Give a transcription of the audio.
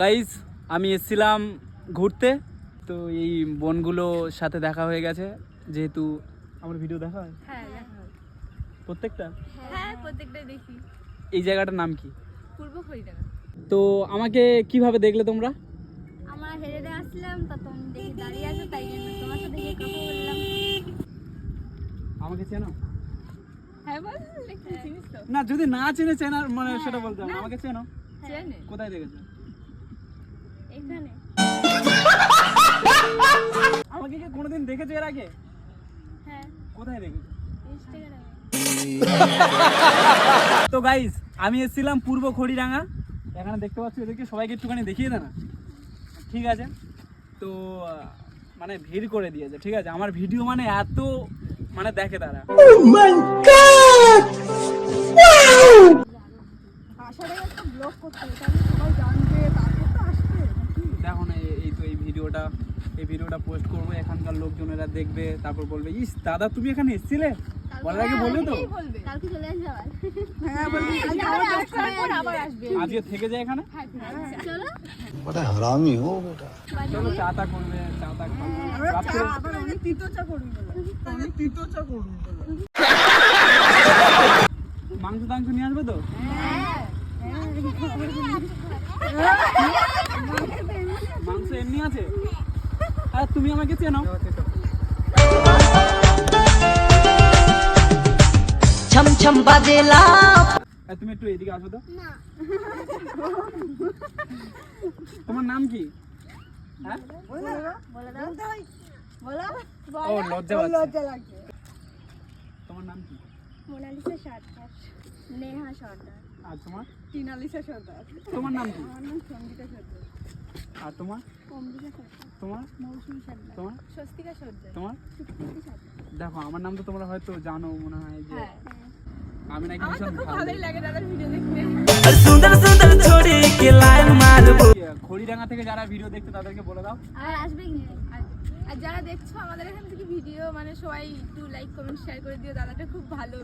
Guys আমি এসেছিলাম ঘুরতে। তো এই বনগুলোর সাথে দেখা হয়ে গেছে। যেহেতু আমার ভিডিও দেখা হয়? হ্যাঁ প্রত্যেকটা? হ্যাঁ প্রত্যেকটাই দেখি। এই জায়গাটার নাম কি? পূর্ব তো আমাকে কীভাবে দেখলে তোমরা? আমরা হেরে হেরে আসলাম তা তুমি দেখি দাঁড়িয়ে আছো তাই জন্য তোমার সাথে গিয়ে কথা বললাম। আমাকে চেনো? হ্যাঁ বল তো। না যদি না চেনে চেনার মানে সেটা বলতাম আমাকে চেনো? চেনে। কোথায় দেখেছ? এখানে। আমাকে কি কোনোদিন দেখেছ এর আগে? হ্যাঁ। কোথায় দেখেছ? তো গাইস আমি এসেছিলাম পূর্ব খড়িরাঙ্গা। এখানে দেখতে পাচ্ছি এদেরকে সবাইকে একটুখানি দেখিয়ে দে না ঠিক আছে? তো মানে ভিড় করে দিয়েছে ঠিক আছে? আমার ভিডিও মানে এত মানে দেখে তারা। আসার আগে একটা ব্লগ করতে সবাই জানবে এখন এই তো এই ভিডিওটা এই ভিডিওটা পোস্ট করব এখানকার লোকজন এরা দেখবে তারপর বলবে ইস দাদা তুমি এখানে এসেছিলে? বলার আগে বলবে। তো হ্যাঁ, আজকে থেকে যায় এখানে? চলো। চা তা করবে চা তা খাব। মাংস টাংস নিয়ে আসবে তো? মাংস এমনি আছে? আর তুমি আমাকে চেনো। ছম ছম বাজে লাভ তুমি একটু এদিকে আসো তো। তোমার নাম কি? হ্যাঁ? তোমার নাম কি? মোনালিসা সর্দার নেহা সর্দার। আর তোমার? টিনালিসা সর্দার। তোমার নাম কি? আমার নাম সঙ্গীতা সর্দার। আর তোমার? অমৃতা সর্দার। তোমার? মৌসুমী সর্দার। তোমার? স্বস্তিকা সর্দার। তোমার? সুপ্রীতি দেখো আমার নাম তো তোমরা হয়তো জানো মনে হয় যে হ্যাঁ। আমি নাকি ভীষণ ভালোই লাগে দাদা ভিডিও দেখতে। সুন্দর সুন্দর কে লাইন মারবো? খড়িডাঙ্গা থেকে যারা ভিডিও দেখতে তাদেরকে বলে দাও। আর আসবে কি? আসবে আর যারা দেখছ আমাদের এখান থেকে ভিডিও মানে সবাই একটু লাইক কমেন্ট শেয়ার করে দিও, দাদাটা খুব ভালো।